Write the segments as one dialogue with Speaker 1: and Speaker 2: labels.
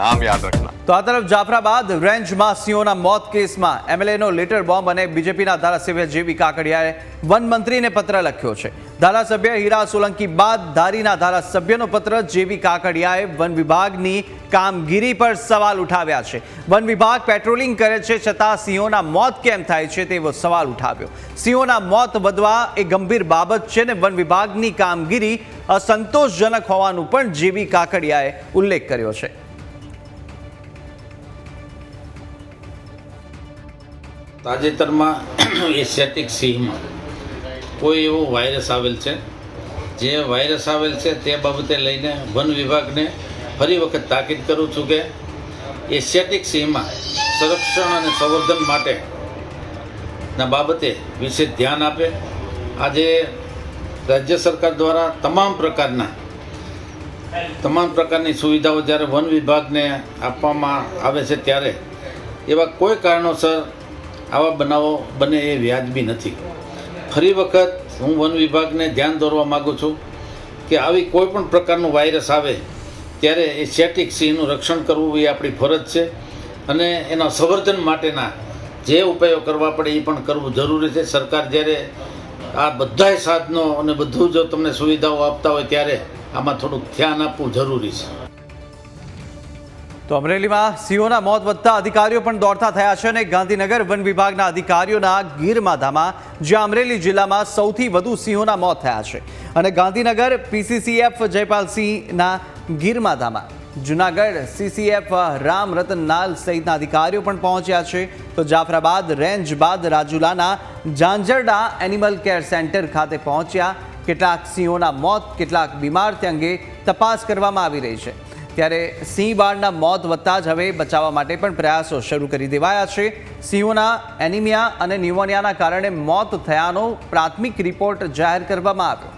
Speaker 1: નામ યાદ રાખના.
Speaker 2: તો આ તરફ જાફરાબાદ રેન્જમાં સિંહોના મોત કેસમાં એમએલએનો લેટર બોમ્બ અને બીજેપીના ધારાસભ્ય જેવી કાકડિયાએ વનમંત્રીને પત્ર લખ્યો છે. ધારાસભ્ય હીરા સોલંકી બાદ ધારીના ધારાસભ્યનો પત્ર જેવી કાકડિયાએ વન વિભાગની કામગીરી પર સવાલ ઉઠાવ્યા છે. વન વિભાગ પેટ્રોલિંગ કરે છે છતાં સિંહોના મોત કેમ થાય છે તેવો સવાલ ઉઠાવ્યો. સિંહોના મોત વધવા એ ગંભીર બાબત છે ને વન વિભાગની કામગીરી અસંતોષજનક હોવાનું પણ જેવી કાકડિયાએ ઉલ્લેખ કર્યો છે.
Speaker 3: તાજેતરમાં એશિયાટિક સિંહમાં કોઈ એવો વાયરસ આવેલ છે? જે વાયરસ આવેલ છે તે બાબતે લઈને વન વિભાગને ફરી વખત તાકીદ કરું છું કે એશિયાટિક સિંહમાં સંરક્ષણ અને સંવર્ધન માટે ના બાબતે વિશેષ ધ્યાન આપે. આજે રાજ્ય સરકાર દ્વારા તમામ પ્રકારના, તમામ પ્રકારની સુવિધાઓ જ્યારે વન વિભાગને આપવામાં આવે છે ત્યારે, એવા કોઈ કારણોસર આવા બનાવો બને એ વ્યાજબી નથી. ફરી વખત હું વન વિભાગને ધ્યાન દોરવા માગું છું કે આવી કોઈ પણ પ્રકારનું વાયરસ આવે, ત્યારે એ સેટિક સિંહનું રક્ષણ કરવું એ આપણી ફરજ છે અને એના સંવર્ધન માટેના જે ઉપાયો કરવા પડે એ પણ કરવું જરૂરી છે. સરકાર જ્યારે આ બધાય સાધનો અને બધું જો તમને સુવિધાઓ આપતા હોય ત્યારે આમાં થોડુંક ધ્યાન આપવું જરૂરી છે.
Speaker 2: તો અમરેલીમાં સિંહોના મોત વધતા અધિકારીઓ પણ દોડતા થયા છે અને ગાંધીનગર વન વિભાગના અધિકારીઓના ગીરમાધામાં, જ્યાં અમરેલી જિલ્લામાં સૌથી વધુ સિંહોના મોત થયા છે. અને ગાંધીનગર પીસીસીએફ જયપાલસિંહના ગીરમાધામાં. જુનાગઢ સીસીએફ રામ રતન નાલ સહિતના અધિકારીઓ પણ પહોંચ્યા છે. તો જાફરાબાદ રેન્જ બાદ રાજુલાના ઝાંઝરડા એનિમલ કેર સેન્ટર ખાતે પહોંચ્યા. કેટલાક સિંહોના મોત, કેટલાક બીમાર તે અંગે તપાસ કરવામાં આવી રહી છે. ત્યારે સિંહ બાળના મોત વધતા જ હવે બચાવવા માટે પણ પ્રયાસો શરૂ કરી દેવાયા છે. સિંહોના એનિમિયા અને ન્યુમોનિયાના કારણે મોત થયાનો પ્રાથમિક રિપોર્ટ જાહેર કરવામાં આવ્યો.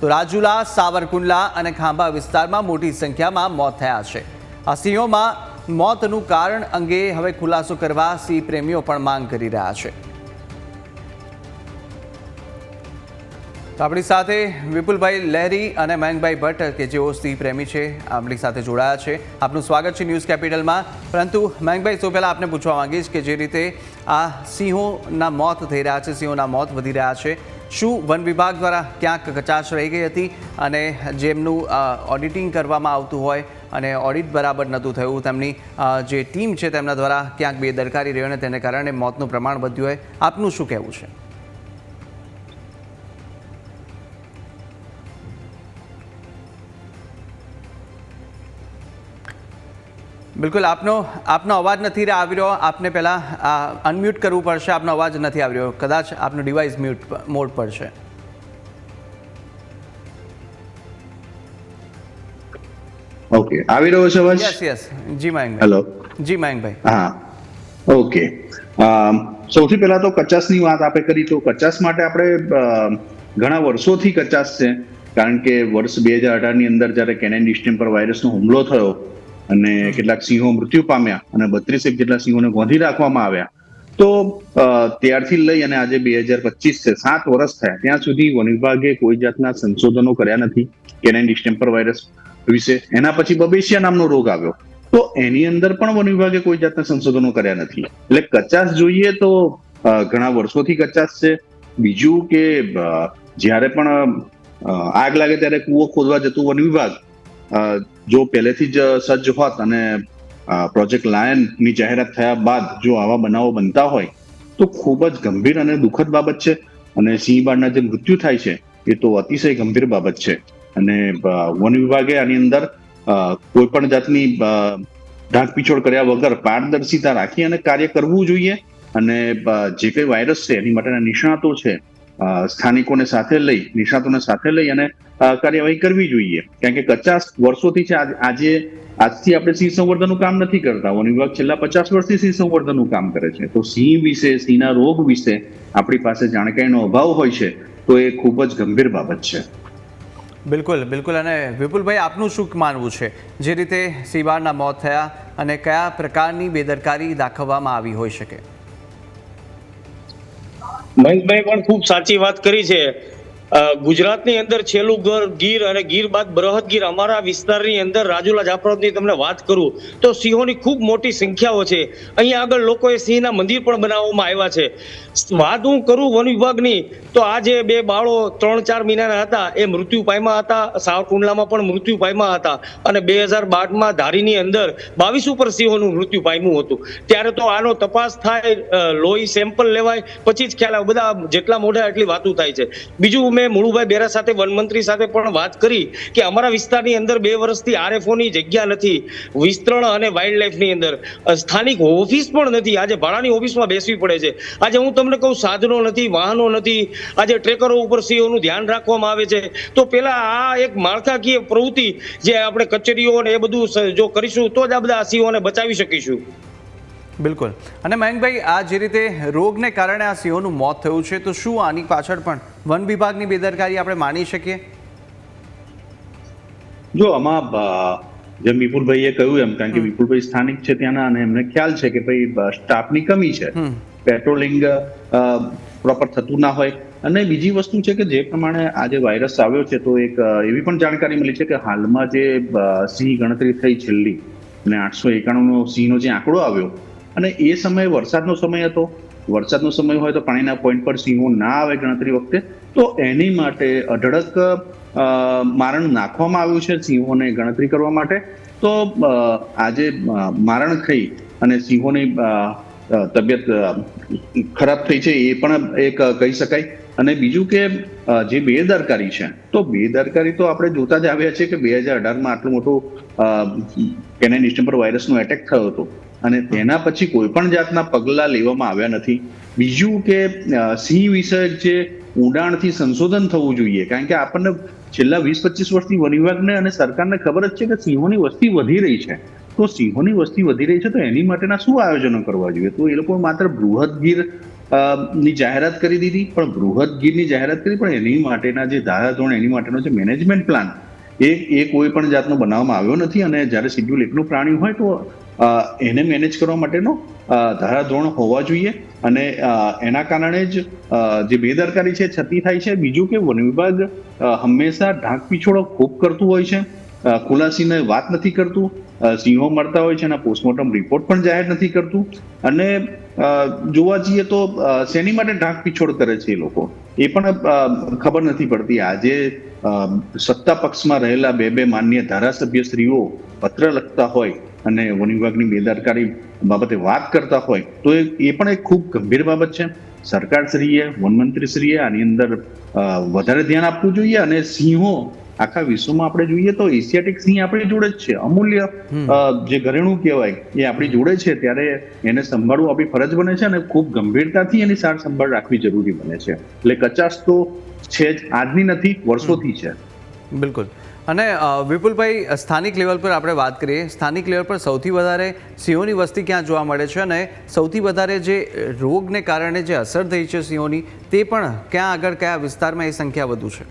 Speaker 2: તો રાજુલા, સાવરકુંડલા અને ખાંભા વિસ્તારમાં મોટી સંખ્યામાં મોત થયા છે. આ સિંહોમાં મોતનું કારણ અંગે હવે ખુલાસો કરવા સિંહ પ્રેમીઓ પણ માંગ કરી રહ્યા છે. તો આપણી સાથે વિપુલભાઈ લહેરી અને મયંકભાઈ ભટ્ટ, કે જેઓ સિંહ પ્રેમી છે, આપણી સાથે જોડાયા છે. આપનું સ્વાગત છે ન્યૂઝ કેપિટલમાં. પરંતુ મયંકભાઈ, સૌ પહેલાં આપને પૂછવા માંગીશ કે જે રીતે આ સિંહોના મોત થઈ રહ્યા છે, સિંહોના મોત વધી રહ્યા છે, શું વન વિભાગ દ્વારા ક્યાંક કચાશ રહી ગઈ હતી અને જેમનું ઓડિટિંગ કરવામાં આવતું હોય અને ઓડિટ બરાબર નહોતું થયું, તેમની જે ટીમ છે, તેમના દ્વારા ક્યાંક બેદરકારી રહ્યો અને તેને કારણે મોતનું પ્રમાણ વધ્યું હોય. આપનું શું કહેવું છે? બિલકુલ આપનો આપનો અવાજ નથી આવી રહ્યો. આપને પહેલાં અનમ્યુટ કરવું પડશે. આપનો અવાજ નથી આવી રહ્યો. કદાચ આપનું ડિવાઇસ મ્યુટ મોડ પર છે
Speaker 4: ઓકે આવી રહ્યો છે અવાજ?
Speaker 2: યસ યસ જી મયંકભાઈ
Speaker 4: હેલો
Speaker 2: જી મયંકભાઈ
Speaker 4: હા. ઓકે સૌથી પહેલા તો કચાસની વાત આપણે કરી તો કચાસ માટે આપણે ઘણા વર્ષોથી કચાસ છે. કારણ કે વર્ષ બે હજાર અઢારની અંદર જ્યારે કેનેન ડિસ્ટેમ્પર વાયરસનો હુમલો થયો અને કેટલાક સિંહો મૃત્યુ પામ્યા અને બત્રીસેક જેટલા સિંહોને ગોંધી રાખવામાં આવ્યા. તો ત્યારથી લઈ અને આજે બે હજાર પચીસ છે સાત વર્ષ થયા. ત્યાં સુધી વન વિભાગે કોઈ જાતના સંશોધનો કર્યા નથી કેનેન ડિસ્ટેમ્પર વાયરસ વિશે. એના પછી બબેશિયા નામનો રોગ આવ્યો. તો એની અંદર પણ વન વિભાગે કોઈ જાતના સંશોધનો કર્યા નથી. એટલે કચાસ જોઈએ તો ઘણા વર્ષોથી કચાસ છે. બીજું કે જ્યારે પણ આગ લાગે ત્યારે કૂવો ખોદવા જતું વન વિભાગ જો પહેલેથી જ સજ્જ હોત અને પ્રોજેક્ટ લાયનની જાહેરાત થયા બાદ જો આવા બનાવો બનતા હોય, તો ખૂબ જ ગંભીર અને દુઃખદ બાબત છે. અને સિંહ બાળના જે મૃત્યુ થાય છે, એ તો અતિશય ગંભીર બાબત છે. અને વન વિભાગે આની અંદર કોઈ પણ જાતની ઢાંકપીછોડ કર્યા વગર પારદર્શિતા રાખી અને કાર્ય કરવું જોઈએ. અને જે કઈ વાયરસ છે, એની માટેના નિષ્ણાતો છે સ્થાનિકોને સાથે લઈ, નિષ્ણાતોને સાથે લઈ અને કાર્યવાહી કરવી જોઈએ. કારણ કે પચાસ વર્ષોથી છે, આજે આજથી આપણે સિંહ સંવર્ધનનું કામ નથી કરતા. વન વિભાગ છેલ્લા પચાસ વર્ષથી સિંહ સંવર્ધનનું કામ કરે છે. તો સિંહ વિશે, સિંહના રોગ વિશે આપણી પાસે જાણકારીનો અભાવ હોય છે, તો એ ખૂબ જ ગંભીર બાબત છે.
Speaker 2: બિલકુલ બિલકુલ. અને વિપુલભાઈ, આપનું શું માનવું છે? જે રીતે સિંહબાળના મોત થયા અને કયા પ્રકારની બેદરકારી દાખવવામાં આવી હોઈ શકે?
Speaker 5: મહેશભાઈ પણ ખૂબ સાચી વાત કરી છે. ગુજરાતની અંદર છેલ્લું ઘર ગીર અને ગીર બાદ બૃહદ ગીર અમારા વિસ્તારની અંદર રાજુલા જાફરાબાદની તમને વાત કરું, તો સિંહોની ખૂબ મોટી સંખ્યાઓ છે. અહીંયા આગળ લોકોએ સિંહના મંદિર પણ બનાવવામાં આવ્યા છે. વાત હું કરું વન વિભાગની, તો આ જે બે બાળો ત્રણ ચાર મહિનાના હતા, એ મૃત્યુ પાયમાં હતા, સાવરકુંડલામાં પણ મૃત્યુ પાયમાં હતા અને બે હજાર બારમાં ધારીની અંદર બાવીસ ઉપર સિંહોનું મૃત્યુ પામ્યું હતું. ત્યારે તો આનો તપાસ થાય લોહી સેમ્પલ લેવાય, પછી જ ખ્યાલ આવે, બધા જેટલા મોઢા એટલી વાતું થાય છે. બીજું મેં મુળુભાઈ બેરા સાથે, વનમંત્રી સાથે પણ વાત કરી કે અમારા વિસ્તારની અંદર બે વર્ષથી આરએફઓની જગ્યા નથી, વિસ્તરણ અને વાઇલ્ડ લાઈફની અંદર સ્થાનિક ઓફિસ પણ નથી. આજે ભાડાની ઓફિસમાં બેસવી પડે છે. આજે હું તમને કહું, સાધનો નથી, વાહનો નથી. આજે ટ્રેકરો ઉપર સિંહોનું ધ્યાન રાખવામાં આવે છે. તો પેલા આ એક માળખાકીય પ્રવૃત્તિ જે આપણે કચેરીઓ ને એ બધું જો કરીશું, તો જ આ બધા સિંહોને બચાવી શકીશું.
Speaker 2: બિલકુલ. અને મયંકભાઈ આ જે રીતે રોગને કારણે આ સિંહોનું મોત થયું છે તો શું આની પાછળ પણ વન વિભાગની બેદરકારી આપણે માની શકીએ?
Speaker 4: જો આમાં જેમ વિપુલભાઈએ કહ્યું એમ કારણ કે વિપુલભાઈ સ્થાનિક છે ત્યાંના અને એમને ખ્યાલ છે કે ભાઈ સ્ટાફની કમી છે. પેટ્રોલિંગ પ્રોપર થતું ના હોય. અને બીજી વસ્તુ છે કે જે પ્રમાણે આ જે વાયરસ આવ્યો છે તો એક એવી પણ જાણકારી મળી છે કે હાલમાં જે સિંહ ગણતરી થઈ છેલ્લી અને આઠસો એકાણુંનો સિંહનો જે આંકડો આવ્યો અને એ સમયે વરસાદનો સમય હતો. વરસાદનો સમય હોય તો પાણીના પોઈન્ટ પર સિંહો ના આવે ગણતરી વખતે. તો એની માટે અઢળક મારણ નાખવામાં આવ્યું છે સિંહોને ગણતરી કરવા માટે. તો આજે મારણ થઈ અને સિંહોની તબિયત ખરાબ થઈ છે એ પણ એક કહી શકાય. અને બીજું કે જે બેદરકારી છે, તો બેદરકારી તો આપણે જોતા જ આવ્યા છે કે બે હજાર અઢારમાં આટલું મોટું કેનાઇન ડિસ્ટેમ્બર વાયરસનો એટેક થયો હતો. અને તેના પછી કોઈ પણ જાતના પગલાં લેવામાં આવ્યા નથી. બીજું કે સિંહ વિષય જે ઊંડાણથી સંશોધન થવું જોઈએ, કારણ કે આપણને છેલ્લા વીસ પચીસ વર્ષથી વન વિભાગને અને સરકારને ખબર જ છે કે સિંહોની વસ્તી વધી રહી છે. તો સિંહોની વસ્તી વધી રહી છે તો એની માટેના શું આયોજનો કરવા જોઈએ? તો એ લોકો માત્ર બૃહદ ગીરની જાહેરાત કરી દીધી, પણ બૃહદ ગીરની જાહેરાત કરી, પણ એની માટેના જે ધારાધોરણ એની માટેનો જે મેનેજમેન્ટ પ્લાન, એ એ કોઈ પણ જાતનો બનાવવામાં આવ્યો નથી. અને જ્યારે શિડ્યુલ એકનું પ્રાણી હોય તો એને મેનેજ કરવા માટેનો ધારાધોરણ હોવા જોઈએ અને એના કારણે જ જે બેદરકારી છે, છતી થાય છે. બીજું કે વન વિભાગ હંમેશા ઢાંક પીછોડો ખૂબ કરતું હોય છે. ખુલાસીને વાત નથી કરતું. સિંહો મળતા હોય છે એના પોસ્ટમોર્ટમ રિપોર્ટ પણ જાહેર નથી કરતું. અને જોવા જઈએ તો શેની માટે ઢાંક પીછોડ કરે છે એ લોકો? એ પણ ખબર નથી પડતી. આજે સત્તા પક્ષમાં રહેલા બે બે માન્ય ધારાસભ્ય શ્રીઓ પત્ર લખતા હોય અને વન વિભાગની બેદરકારી બાબતે વાત કરતા હોય તો એ પણ એક ખૂબ ગંભીર બાબત છે. સરકારશ્રીએ વનમંત્રીશ્રીએ આની અંદર વધારે ધ્યાન આપવું જોઈએ અને સિંહો આખા વિશ્વમાં આપણે જોઈએ તો એશિયાટિક સિંહ આપણી જોડે જ છે. અમૂલ્ય જે ઘરેણું કહેવાય એ આપણી જોડે છે. ત્યારે એને સંભાળવું આપણી ફરજ બને છે અને ખૂબ ગંભીરતાથી એની સાર સંભાળ રાખવી જરૂરી બને છે. એટલે કચાશ તો છે જ આજની નથી વર્ષોથી છે.
Speaker 2: બિલકુલ. અને વિપુલભાઈ, સ્થાનિક લેવલ પર આપણે વાત કરીએ. સ્થાનિક લેવલ પર સૌથી વધારે સિંહોની વસ્તી ક્યાં જોવા મળે છે અને સૌથી વધારે જે રોગને કારણે જે અસર થઈ છે સિંહોની, તે પણ ક્યાં આગળ કયા વિસ્તારમાં એ સંખ્યા વધુ છે?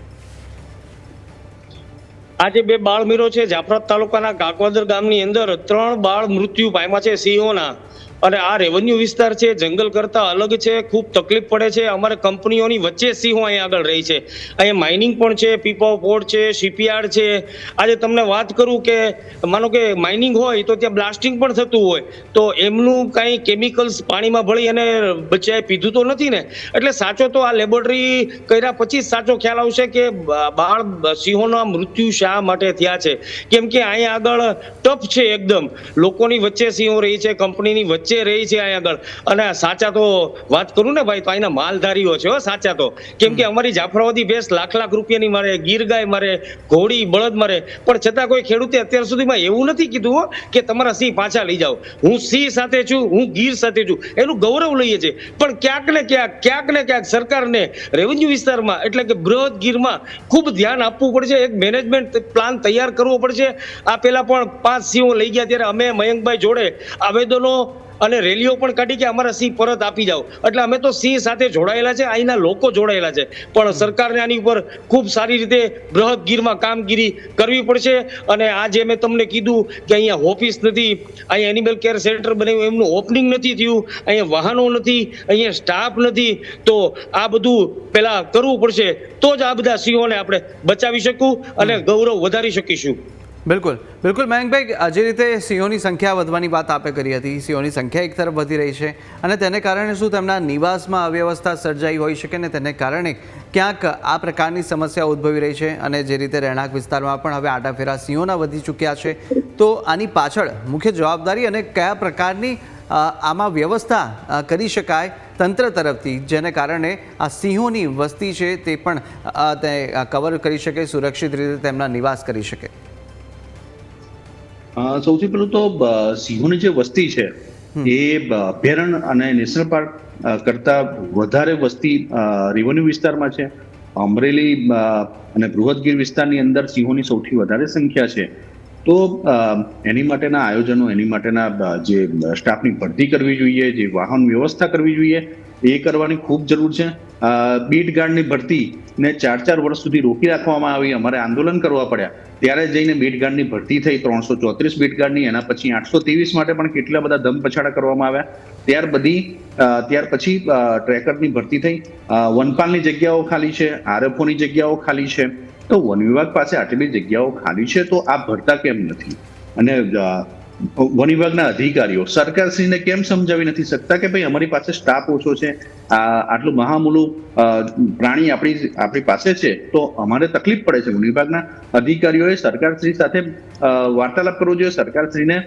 Speaker 5: આજે બે બાળ મીરો છે. જાફરાત તાલુકાના કાકવાદર ગામની અંદર ત્રણ બાળ મૃત્યુ પામ્યા છે સિંહોના. અને આ રેવન્યુ વિસ્તાર છે, જંગલ કરતા અલગ છે, ખૂબ તકલીફ પડે છે. અમારે કંપનીઓની વચ્ચે સિંહો અહીંયા આગળ રહી છે. અહીંયા માઇનિંગ પણ છે પીપાવ પોર્ટ છે શિપયાર્ડ છે. આજે તમને વાત કરું કે, માનો કે માઇનિંગ હોય તો ત્યાં બ્લાસ્ટિંગ પણ થતું હોય. તો એમનું કાંઈ કેમિકલ્સ પાણીમાં ભળી અને બચ્ચાએ પીધું તો નથી ને? એટલે સાચો તો આ લેબોરેટરી કર્યા પછી સાચો ખ્યાલ આવશે કે બાળ સિંહોના મૃત્યુ શા માટે થયા છે? કેમ કે અહીંયા આગળ ટફ છે એકદમ. લોકોની વચ્ચે સિંહો રહી છે, કંપનીની વચ્ચે રહી છે અહીંયા આગળ. અને સાચા તો વાત કરું ને ભાઈ તો અહીંના માલધારીઓ છે હો સાચા તો. કેમ કે અમારી જાફરાબાદી ભેંસ લાખ લાખ રૂપિયાની મારે ગીર ગાય મારે ઘોડી બળદ મારે. પણ છતાં કોઈ ખેડૂતે અત્યાર સુધીમાં એવું નથી કીધું કે તમારા સિંહ પાછા લઈ જાઓ. હું સિંહ સાથે છું હું ગીર સાથે છું. એનું ગૌરવ લઈએ છે પણ ક્યાંક ને ક્યાંક ક્યાંક ને ક્યાંક સરકારને રેવન્યુ વિસ્તારમાં એટલે કે બૃહદ ગીરમાં ખૂબ ધ્યાન આપવું પડશે. એક મેનેજમેન્ટ પ્લાન તૈયાર કરવો પડશે. આ પહેલા પણ પાંચ સિંહો લઈ ગયા ત્યારે અમે મયંકભાઈ જોડે આવેદનો અને રેલીઓ પણ કાઢી કે અમારા સિંહ પરત આપી જાઓ. એટલે અમે તો સિંહ સાથે જોડાયેલા છે, અહીંના લોકો જોડાયેલા છે. પણ સરકારને આની ઉપર ખૂબ સારી રીતે બૃહદગીરમાં કામગીરી કરવી પડશે અને આજે મેં તમને કીધું કે અહીંયા ઓફિસ નથી, અહીંયા એનિમલ કેર સેન્ટર બનાવ્યું, એમનું ઓપનિંગ નથી થયું, અહીંયા વાહનો નથી, અહીંયા સ્ટાફ નથી, તો આ બધું પહેલાં કરવું પડશે. તો જ આ બધા સિંહોને આપણે બચાવી શકું અને ગૌરવ વધારી શકીશું.
Speaker 2: બિલકુલ. બિલકુલ, મયંકભાઈ જે રીતે સિંહોની સંખ્યા વધવાની વાત આપે કરી હતી, સિંહોની સંખ્યા એક તરફ વધી રહી છે અને તેને કારણે શું તેમના નિવાસમાં અવ્યવસ્થા સર્જાઈ હોઈ શકે ને તેને કારણે ક્યાંક આ પ્રકારની સમસ્યા ઉદ્ભવી રહી છે અને જે રીતે રહેણાંક વિસ્તારમાં પણ હવે આટાફેરા સિંહોના વધી ચૂક્યા છે, તો આની પાછળ મુખ્ય જવાબદારી અને કયા પ્રકારની આમાં વ્યવસ્થા કરી શકાય તંત્ર તરફથી, જેને કારણે આ સિંહોની વસ્તી છે તે પણ તે કવર કરી શકે, સુરક્ષિત રીતે તેમના નિવાસ કરી શકે?
Speaker 4: સૌથી પહેલું તો સિંહોની જે વસ્તી છે એ અભયારણ્ય અને નેશનલ પાર્ક કરતા વધારે વસ્તી રેવન્યુ વિસ્તારમાં છે. અમરેલી અને બૃહદગીર વિસ્તારની અંદર સિંહોની સૌથી વધારે સંખ્યા છે. તો એની માટેના આયોજનો એની માટેના જે સ્ટાફની ભરતી કરવી જોઈએ જે વાહન વ્યવસ્થા કરવી જોઈએ એ કરવાની ખૂબ જરૂર છે. બીટ ગાર્ડની ભરતી ને ચાર ચાર વર્ષ સુધી રોકી રાખવામાં આવી, અમારે આંદોલન કરવા પડ્યા. ત્યારે જઈને બીટ ગાર્ડની ભરતી થઈ, ત્રણસો ચોત્રીસ બીટ ગાર્ડની એના પછી આઠસો ત્રેવીસ માટે પણ કેટલા બધા ધમ પછાડા કરવામાં આવ્યા. ત્યાર બધી ત્યાર પછી ટ્રેકરની ભરતી થઈ. વનપાલની જગ્યાઓ ખાલી છે, આરએફઓની જગ્યાઓ ખાલી છે. તો વન વિભાગ પાસે આટલી જગ્યાઓ ખાલી છે, તો આ ભરતા કેમ નથી? અને વન વિભાગના અધિકારીઓ, સરકારશ્રીને કેમ સમજાવી નથી શકતા કે ભાઈ અમારી પાસે સ્ટાફ ઓછો છે? આ આટલું મહામૂલું પ્રાણી આપણી આપણી પાસે છે, તો અમારે તકલીફ પડે છે. વન વિભાગના અધિકારીઓએ સરકારશ્રી સાથે વાર્તાલાપ કરવો જોઈએ, સરકારશ્રીને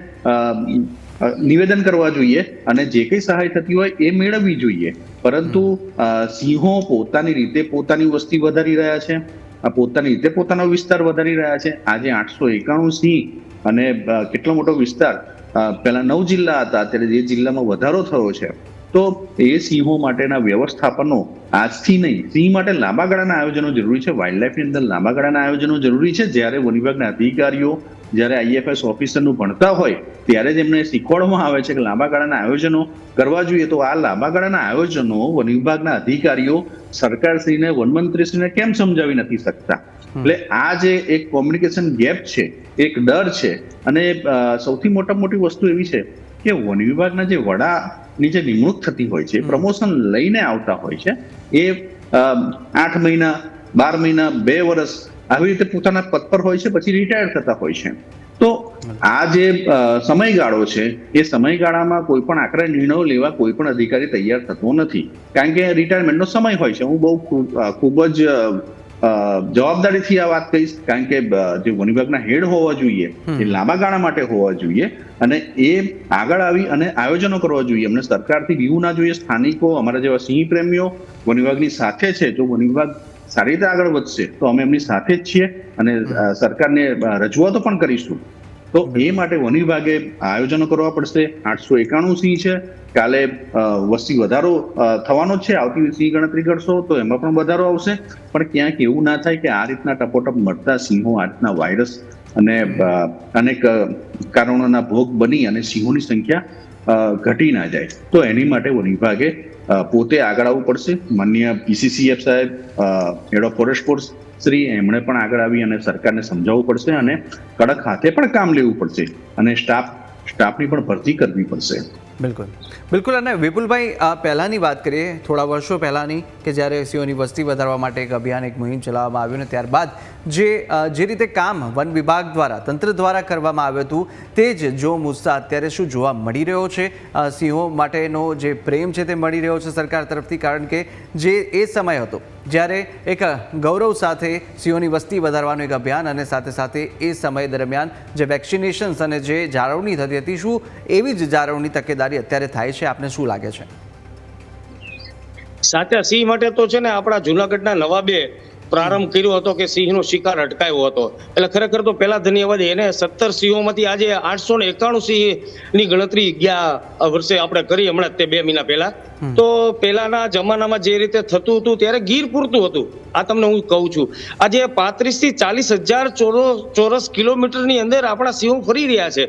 Speaker 4: નિવેદન કરવા જોઈએ અને જે કંઈ સહાય થતી હોય એ મેળવવી જોઈએ. પરંતુ સિંહો પોતાની રીતે પોતાની વસ્તી વધારી રહ્યા છે પોતાની રીતે પોતાનો વિસ્તાર વધારી રહ્યા છે. આજે આઠસો એકાણું સિંહ અને કેટલો મોટો વિસ્તાર પહેલા નવ જિલ્લા હતા, અત્યારે જે જિલ્લામાં વધારો થયો છે, તો એ સિંહો માટેના વ્યવસ્થાપનો આજથી નહીં, સિંહ માટે લાંબા ગાળાના આયોજનો જરૂરી છે વાઇલ્ડ લાઈફની અંદર લાંબા ગાળાના આયોજનો જરૂરી છે, જ્યારે વન વિભાગના અધિકારીઓ, જ્યારે આઈએફએસ ઓફિસરનું ભણતા હોય, ત્યારે જ એમને શીખવાડવામાં આવે છે કે લાંબા ગાળાના આયોજનો કરવા જોઈએ, તો આ લાંબા ગાળાના આયોજનો વન વિભાગના અધિકારીઓ સરકારશ્રીને વનમંત્રીશ્રીને કેમ સમજાવી નથી શકતા? એટલે આ જે એક કોમ્યુનિકેશન ગેપ છે એક ડર છે અને સૌથી મોટા મોટી વસ્તુ એવી છે કે વન વિભાગના જે વડાની જે નિમણૂક થતી હોય છે પ્રમોશન લઈને આવતા હોય છે એ આઠ મહિના બાર મહિના બે વર્ષ આવી રીતે પોતાના પદ પર હોય છે પછી રિટાયર થતા હોય છે. તો આ જે સમયગાળો છે એ સમયગાળામાં કોઈ પણ આકરા નિર્ણયો લેવા કોઈ પણ અધિકારી તૈયાર થતો નથી. કારણ કે રિટાયરમેન્ટનો સમય હોય છે. હું બહુ ખૂબ જ જવાબદારીથી આ વાત કહીશ કારણ કે જે વન વિભાગના હેડ હોવા જોઈએ એ લાંબા ગાળા માટે હોવા જોઈએ અને એ આગળ આવી અને આયોજનો કરવા જોઈએ. અમને સરકારથી બીવું ના જોઈએ. સ્થાનિકો અમારા જેવા સિંહ પ્રેમીઓ વન વિભાગની સાથે છે. જો વન વિભાગ સારી રીતે આગળ વધશે તો અમે એમની સાથે જ છીએ અને સરકારને રજૂઆતો પણ કરીશું. તો એ માટે વન વિભાગે આયોજનો કરવા પડશે. આઠસો એકાણું સિંહ છે. કાલે વસ્તી વધારો થવાનો છે. આવતી સિંહ ગણતરી કરશો તો એમાં પણ વધારો આવશે. પણ ક્યાંક એવું ના થાય કે આ રીતના ટપોટપ મળતા સિંહો આ રીતના વાયરસ અને અનેક કારણોના ભોગ બની અને સિંહોની સંખ્યા ઘટી ના જાય. તો એની માટે વન વિભાગે પોતે આગળ આવવું પડશે. માન્ય પીસીસીએફ સાહેબ head of forest force Shri, એમણે પણ આગળ આવી અને સરકારને સમજાવવું પડશે અને કડક હાથે પણ કામ લેવું પડશે અને સ્ટાફ, સ્ટાફની પણ ભરતી કરવી પડશે.
Speaker 2: બિલકુલ. બિલકુલ, અને વિપુલભાઈ, આ પહેલાંની વાત કરીએ, થોડા વર્ષો પહેલાંની, કે જ્યારે સિંહોની વસ્તી વધારવા માટે એક અભિયાન, એક મુહિમ ચલાવવામાં આવ્યું ને ત્યારબાદ જે જે રીતે કામ વન વિભાગ દ્વારા, તંત્ર દ્વારા કરવામાં આવ્યું હતું, તે જ જો મુસ્સા અત્યારે શું જોવા મળી રહ્યો છે? સિંહો માટેનો જે પ્રેમ છે તે મળી રહ્યો છે સરકાર તરફથી, કારણ કે જે એ સમય હતો, જ્યારે એક ગૌરવ સાથે સિંહોની વસ્તી વધારવાનું એક અભિયાન અને સાથે સાથે એ સમય દરમિયાન જે વેક્સિનેશન્સ અને જે જાળવણી થતી હતી, શું એવી જ જાળવણી તકેદારી અત્યારે થાય છે? આપને શું લાગે છે?
Speaker 5: સાચા, સિંહ માટે તો છે ને આપણા જુનાગઢના નવાબે પ્રારંભ કર્યો હતો કે સિંહનો શિકાર અટકાયો હતો. એટલે ખરેખર તો પહેલા ધન્યવાદ એને સત્તર સિંહોમાંથી આજે આઠસો ને એકાણું સિંહની ગણતરી ગયા વર્ષે આપણે કરી હમણાં તે બે મહિના પહેલા. તો પહેલાના જમાનામાં જે રીતે થતું હતું ત્યારે ગીર પૂરતું હતું. આ તમને હું કહું છું. આજે પાંત્રીસથી ચાલીસ હજાર ચોરસ કિલોમીટરની અંદર આપણા સિંહો ફરી રહ્યા છે.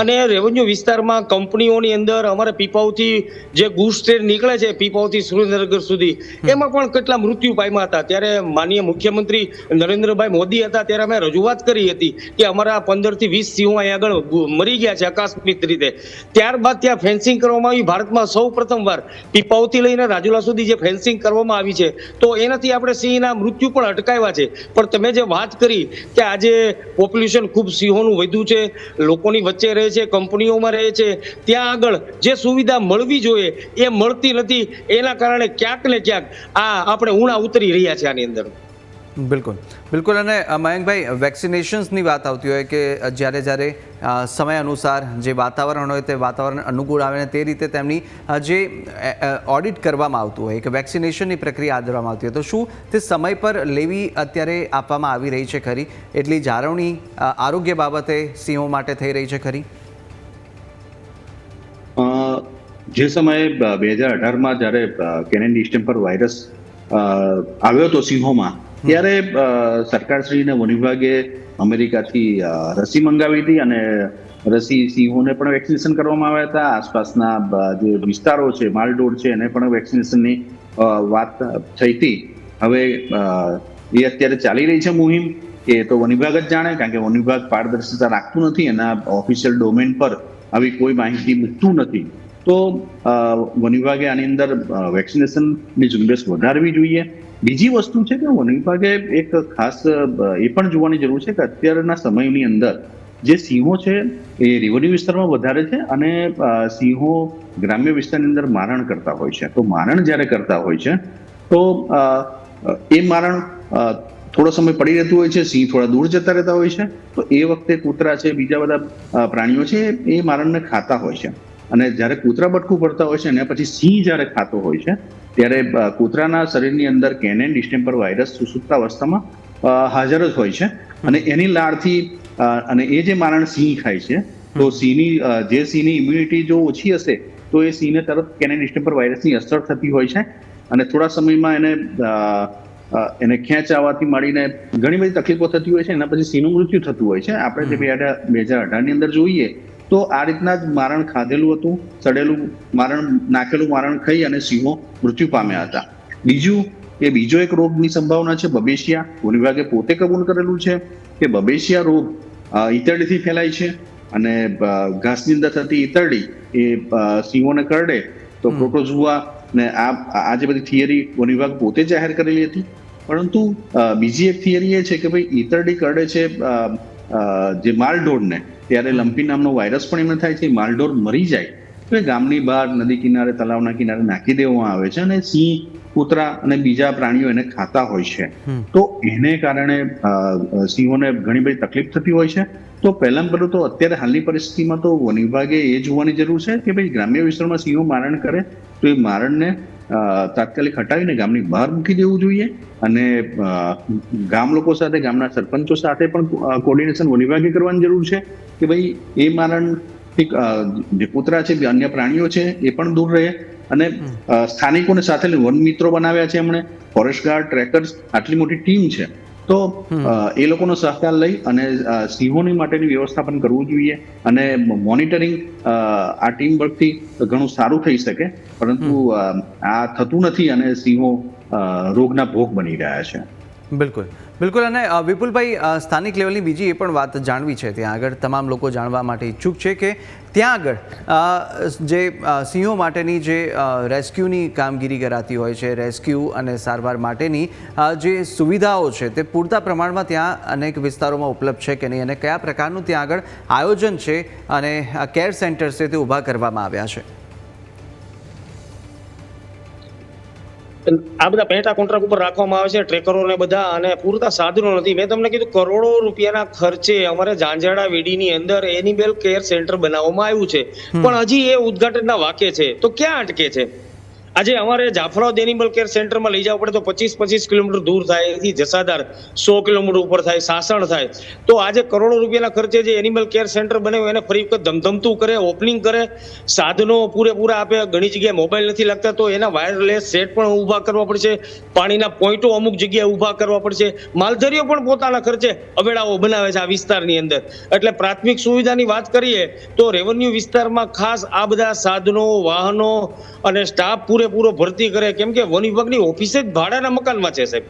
Speaker 5: અને રેવન્યુ વિસ્તારમાં કંપનીઓની અંદર અમારે પીપાઉથી જે ગુડ્સ ટ્રેન નીકળે છે પીપાઉથી સુરેન્દ્રનગર સુધી એમાં પણ કેટલા મૃત્યુ પામ્યા હતા. ત્યારે માનનીય મુખ્યમંત્રી નરેન્દ્રભાઈ મોદી હતા ત્યારે અમે રજૂઆત કરી હતી કે અમારા પંદરથી વીસ સિંહો અહીં આગળ મરી ગયા છે આકસ્મિક રીતે. ત્યારબાદ ત્યાં ફેન્સિંગ કરવામાં આવી. ભારતમાં સૌ પ્રથમવાર પીપાઉથી લઈને રાજુલા સુધી જે ફેન્સિંગ કરવામાં આવી છે તો એનાથી આપણે સિંહના મૃત્યુ પણ અટકાવ્યા છે. પણ તમે જે વાત કરી કે આજે પોપ્યુલેશન ખૂબ સિંહોનું વધ્યું છે, લોકોની વચ્ચે રહે છે, કંપનીઓમાં રહે છે, ત્યાં આગળ જે સુવિધા મળવી જોઈએ એ મળતી નથી, એના કારણે ક્યાંક ને ક્યાંક આ આપણે ઉણા ઉતરી રહ્યા છે આની અંદર.
Speaker 2: બિલકુલ. બિલકુલ, અને મયંકભાઈ વેક્સિનેશન્સની વાત આવતી હોય કે જ્યારે જ્યારે સમય અનુસાર જે વાતાવરણ હોય તે વાતાવરણ અનુકૂળ આવે ને તે રીતે તેમની જે ઓડિટ કરવામાં આવતું હોય કે વેક્સિનેશનની પ્રક્રિયા હાથ આવતી હોય, તો શું તે સમય પર લેવી અત્યારે આપવામાં આવી રહી છે ખરી? એટલી જાળવણી આરોગ્ય બાબતે સિંહો માટે થઈ રહી છે ખરી?
Speaker 4: જે સમયે બે હજાર અઢારમાં જ્યારે કેનેન પર વાયરસ આવ્યો હતો સિંહોમાં ત્યારે સરકારશ્રીને સરકારશ્રી વન વિભાગે અમેરિકાથી રસી મંગાવી હતી અને રસી સિંહોને પણ વેક્સિનેશન કરવામાં આવ્યા હતા. આસપાસના જે વિસ્તારો છે માલડોડ છે, એને પણ વેક્સિનેશનની વાત થઈ હતી. હવે એ અત્યારે ચાલી રહી છે મુહિમ, કે એ તો વન વિભાગ જ જાણે, કારણ કે વન વિભાગ પારદર્શિતા રાખતું નથી, એના ઓફિશિયલ ડોમેન પર આવી કોઈ માહિતી મૂકતું નથી. તો વન વિભાગે આની અંદર વેક્સિનેશનની ઝુંબેશ વધારવી જોઈએ. બીજી વસ્તુ છે કે વન વિભાગે એક ખાસ એ પણ જોવાની જરૂર છે કે અત્યારના સમયની અંદર જે સિંહો છે એ રેવન્યુ વિસ્તારમાં વધારે છે અને સિંહો ગ્રામ્ય વિસ્તારની અંદર મારણ કરતા હોય છે. તો મારણ જ્યારે કરતા હોય છે, તો એ મારણ થોડો સમય પડી રહેતું હોય છે, સિંહ થોડા દૂર જતા રહેતા હોય છે, તો એ વખતે કૂતરા છે, બીજા બધા પ્રાણીઓ છે, એ મારણને ખાતા હોય છે. અને જ્યારે કૂતરા બટકું ભરતા હોય છે, અને પછી સિંહ જ્યારે ખાતો હોય છે ત્યારે કૂતરાના શરીરની અંદર કેનેન ડિસ્ટેમ્પર વાયરસ સુસુપ્ત અવસ્થામાં હાજર જ હોય છે. અને એની લાળથી અને એ જે મારણ સિંહ ખાય છે તો સિંહની જે સિંહની ઇમ્યુનિટી જો ઓછી હશે તો એ સિંહને તરત કેનેન ડિસ્ટેમ્પર વાયરસની અસર થતી હોય છે. અને થોડા સમયમાં એને એને ખેંચ આવવાથી માંડીને ઘણી બધી તકલીફો થતી હોય છે. એના પછી સિંહનું મૃત્યુ થતું હોય છે. આપણે જે બે હજાર અઢારની અંદર જોઈએ તો આ રીતના જ મારણ ખાધેલું હતું સડેલું મારણ નાખેલું મારણ ખાઈ અને સિંહો મૃત્યુ પામ્યા હતા. બીજું એ બીજો એક રોગની સંભાવના છે બબેશિયા વન વિભાગે પોતે કબૂલ કરેલું છે કે બબેશિયા રોગ ઈતરડીથી ફેલાય છે અને ઘાસની અંદર થતી ઈતરડી એ સિંહોને કરડે તો પ્રોટોઝુઆ ને આ આ જે બધી થિયરી વન વિભાગ પોતે જાહેર કરેલી હતી. પરંતુ બીજી એક થિયરી એ છે કે ભાઈ ઈતરડી કરડે છે જે માલઢોરને ત્યારે લંપી નામનો વાયરસ પણ એમને થાય છે માલઢોર મરી જાય તો એ ગામની બહાર નદી કિનારે તલાવના કિનારે નાખી દેવામાં આવે છે અને સિંહ કૂતરા અને બીજા પ્રાણીઓ એને ખાતા હોય છે. તો એને કારણે સિંહોને ઘણી બધી તકલીફ થતી હોય છે. તો પહેલાં પહેલું તો અત્યારે હાલની પરિસ્થિતિમાં તો વન વિભાગે એ જોવાની જરૂર છે કે ભાઈ ગ્રામ્ય વિસ્તારમાં સિંહો મારણ કરે તો એ મારણને તાત્કાલિક હટાવીને ગામની બહાર મૂકી દેવું જોઈએ અને ગામ લોકો સાથે ગામના સરપંચો સાથે પણ કોર્ડિનેશન વન વિભાગે કરવાની જરૂર છે કે ભાઈ એ મારણ જે કૂતરા છે અન્ય પ્રાણીઓ છે એ પણ દૂર રહે અને સ્થાનિકોને સાથે વન મિત્રો બનાવ્યા છે એમણે. ફોરેસ્ટ ગાર્ડ ટ્રેકર્સ આટલી મોટી ટીમ છે. તો એ લોકોનો સહકાર લઈ અને સિંહોની માટેની વ્યવસ્થા પણ કરવું જોઈએ અને મોનિટરિંગ આ ટીમ વર્કથી ઘણું સારું થઈ શકે. પરંતુ આ થતું નથી અને સિંહો રોગના ભોગ બની રહ્યા છે.
Speaker 2: બિલકુલ. બિલકુલ, અને વિપુલભાઈ સ્થાનિક લેવલની બીજી એ પણ વાત જાણવી છે ત્યાં આગળ. તમામ લોકો જાણવા માટે ઈચ્છુક છે કે ત્યાં આગળ જે સિંહો માટેની જે રેસ્ક્યુની કામગીરી કરાતી હોય છે, રેસ્ક્યુ અને સારવાર માટેની જે સુવિધાઓ છે તે પૂરતા પ્રમાણમાં ત્યાં અનેક વિસ્તારોમાં ઉપલબ્ધ છે કે નહીં અને કયા પ્રકારનું ત્યાં આગળ આયોજન છે અને કેર સેન્ટર્સ છે તે ઊભા કરવામાં આવ્યા છે?
Speaker 5: આ બધા પેટા કોન્ટ્રાક્ટ ઉપર રાખવામાં આવે છે ટ્રેકરો ને બધા અને પૂરતા સાધનો નથી. મેં તમને કીધું કરોડો રૂપિયાના ખર્ચે અમારે ઝાંઝાડા વીડીની અંદર એનિમલ કેર સેન્ટર બનાવવામાં આવ્યું છે. પણ હજી એ ઉદઘાટનના વાકે છે. તો ક્યાં અટકે છે? આજે અમારે જાફરાબાદ એનિમલ કેર સેન્ટરમાં લઈ જવા પડે તો પચીસ પચીસ કિલોમીટર દૂર થાય એથી જસાદાર સો કિલોમીટર ઉપર થાય, સાસણ થાય. તો આજે કરોડો રૂપિયાના ખર્ચે જે એનિમલ કેર સેન્ટર બનાવ્યું એને ફરી વખત ધમધમતું કરે ઓપનિંગ કરે, સાધનો પૂરેપૂરા આપે, ઘણી જગ્યાએ મોબાઈલ નથી લાગતા, તો એના વાયરલેસ સેટ પણ ઊભા કરવા પડશે, પાણીના પોઈન્ટો અમુક જગ્યાએ ઊભા કરવા પડશે. માલધારીઓ પણ પોતાના ખર્ચે અવેડાઓ બનાવે છે આ વિસ્તારની અંદર. એટલે પ્રાથમિક સુવિધાની વાત કરીએ, તો રેવન્યુ વિસ્તારમાં ખાસ આ બધા સાધનો, વાહનો અને સ્ટાફ પૂરેપૂરો ભરતી કરે, કેમ કે વન વિભાગની ઓફિસે જ ભાડાના મકાનમાં છે સાહેબ.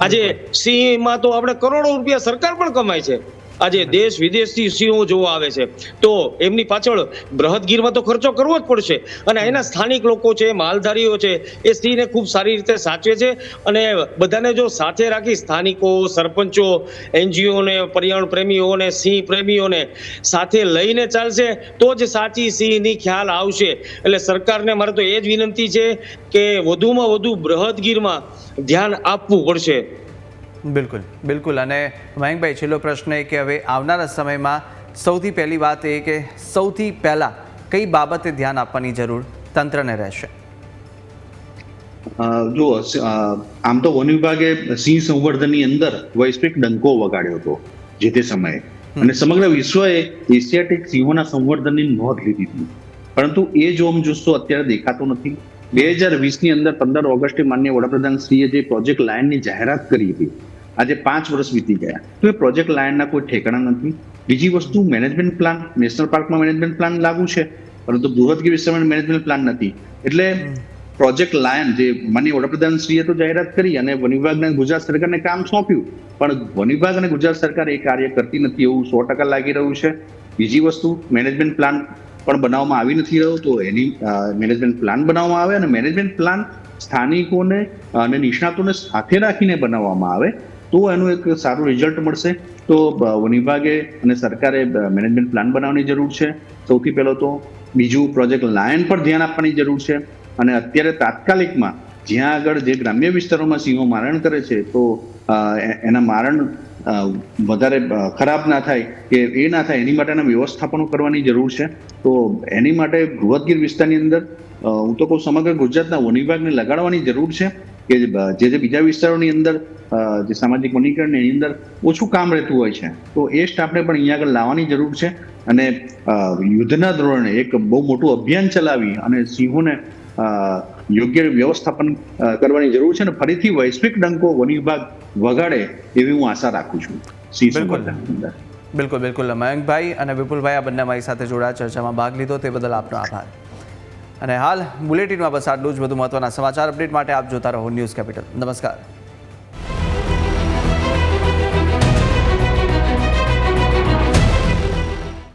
Speaker 5: આજે સિંહમાં તો આપણે કરોડો રૂપિયા સરકાર પણ કમાય છે. આજે દેશ વિદેશથી સિંહો જોવા આવે છે. તો એમની પાછળ બૃહદગીરમાં તો ખર્ચો કરવો જ પડશે. અને એના સ્થાનિક લોકો છે, માલધારીઓ છે, એ સિંહને ખૂબ સારી રીતે સાચવે છે. અને બધાને જો સાથે રાખી સ્થાનિકો, સરપંચો, એનજીઓને, પર્યાવરણ પ્રેમીઓને, સિંહ પ્રેમીઓને સાથે લઈને ચાલશે, તો જ સાચી સિંહની ખ્યાલ આવશે. એટલે સરકારને મારે તો એ જ વિનંતી છે કે વધુમાં વધુ બૃહદગીરમાં ધ્યાન આપવું પડશે.
Speaker 2: બિલકુલ બિલકુલ. અને મયંકભાઈ છેલ્લો પ્રશ્ન એ કે હવે આવનારા સમયમાં સૌથી પહેલી વાત એ કે સૌથી પહેલાં કઈ બાબતે ધ્યાન આપવાની જરૂર તંત્રને રહેશે?
Speaker 4: જો આમ તો વન વિભાગે સિંહ સંવર્ધનની અંદર વૈશ્વિક ડંકો વગાડ્યો હતો જે તે સમયે. અને સમગ્ર વિશ્વએ એશિયાટિક સિંહોના સંવર્ધનની નોંધ લીધી હતી. પરંતુ એ જોમ જુસ્સો અત્યારે દેખાતો નથી. બે હજાર વીસની અંદર પંદર ઓગસ્ટે માન્ય વડાપ્રધાન શ્રીએ જે પ્રોજેક્ટ લાયનની જાહેરાત કરી હતી આજે પાંચ વર્ષ વીતી ગયા. તો એ પ્રોજેક્ટ લાયનના કોઈ ઠેકાણા નથી. બીજી વસ્તુ મેનેજમેન્ટ પ્લાન નેશનલ પાર્કમાં મેનેજમેન્ટ પ્લાન લાગુ છે પરંતુ બૃહદગીર વિસ્તારમાં મેનેજમેન્ટ પ્લાન નથી. એટલે પ્રોજેક્ટ લાયન જે માનનીય વડાપ્રધાન શ્રીએ તો જાહેરાત કરી અને વન વિભાગને ગુજરાત સરકારને કામ સોંપ્યું. પણ વન વિભાગ અને ગુજરાત સરકાર એ કાર્ય કરતી નથી એવું સો ટકા લાગી રહ્યું છે. બીજી વસ્તુ મેનેજમેન્ટ પ્લાન પણ બનાવવામાં આવી નથી રહ્યો તો એની મેનેજમેન્ટ પ્લાન બનાવવામાં આવે અને મેનેજમેન્ટ પ્લાન સ્થાનિકોને અને નિષ્ણાતોને સાથે રાખીને બનાવવામાં આવે. તો એનું એક સારું રિઝલ્ટ મળશે. તો વન વિભાગે અને સરકારે મેનેજમેન્ટ પ્લાન બનાવવાની જરૂર છે. સૌથી પહેલો તો બીજું પ્રોજેક્ટ લાયન પર ધ્યાન આપવાની જરૂર છે. અને અત્યારે તાત્કાલિકમાં જ્યાં આગળ જે ગ્રામ્ય વિસ્તારોમાં સિંહો મારણ કરે છે, તો એના મારણ વધારે ખરાબ ના થાય કે એ ના થાય, એની માટેના વ્યવસ્થાપનો કરવાની જરૂર છે. તો એની માટે બૃહદગીર વિસ્તારની અંદર હું તો કહું સમગ્ર ગુજરાતના વન વિભાગને લગાડવાની જરૂર છે. કે જે જે બીજા વિસ્તારોની અંદર જે સામાજિક વનીકરણ એની અંદર ઓછું કામ રહેતું હોય છે. તો એ સ્ટાફને પણ અહીંયા આગળ લાવવાની જરૂર છે અને યુદ્ધના ધોરણે એક બહુ મોટું અભિયાન ચલાવી અને સિંહોને યોગ્ય વ્યવસ્થાપન કરવાની જરૂર છે અને ફરીથી વૈશ્વિક ડંકો વન વિભાગ વગાડે એવી હું આશા રાખું છું.
Speaker 2: બિલકુલ. બિલકુલ બિલકુલ. મયંકભાઈ અને વિપુલભાઈ આ બંને મારી સાથે જોડાયા ચર્ચામાં ભાગ લીધો તે બદલ આપનો આભાર. અને હાલ બુલેટિનમાં બસ આટલું જ. વધુ મહત્વના સમાચાર અપડેટ માટે આપ જોતા રહો ન્યૂઝ કેપિટલ. નમસ્કાર.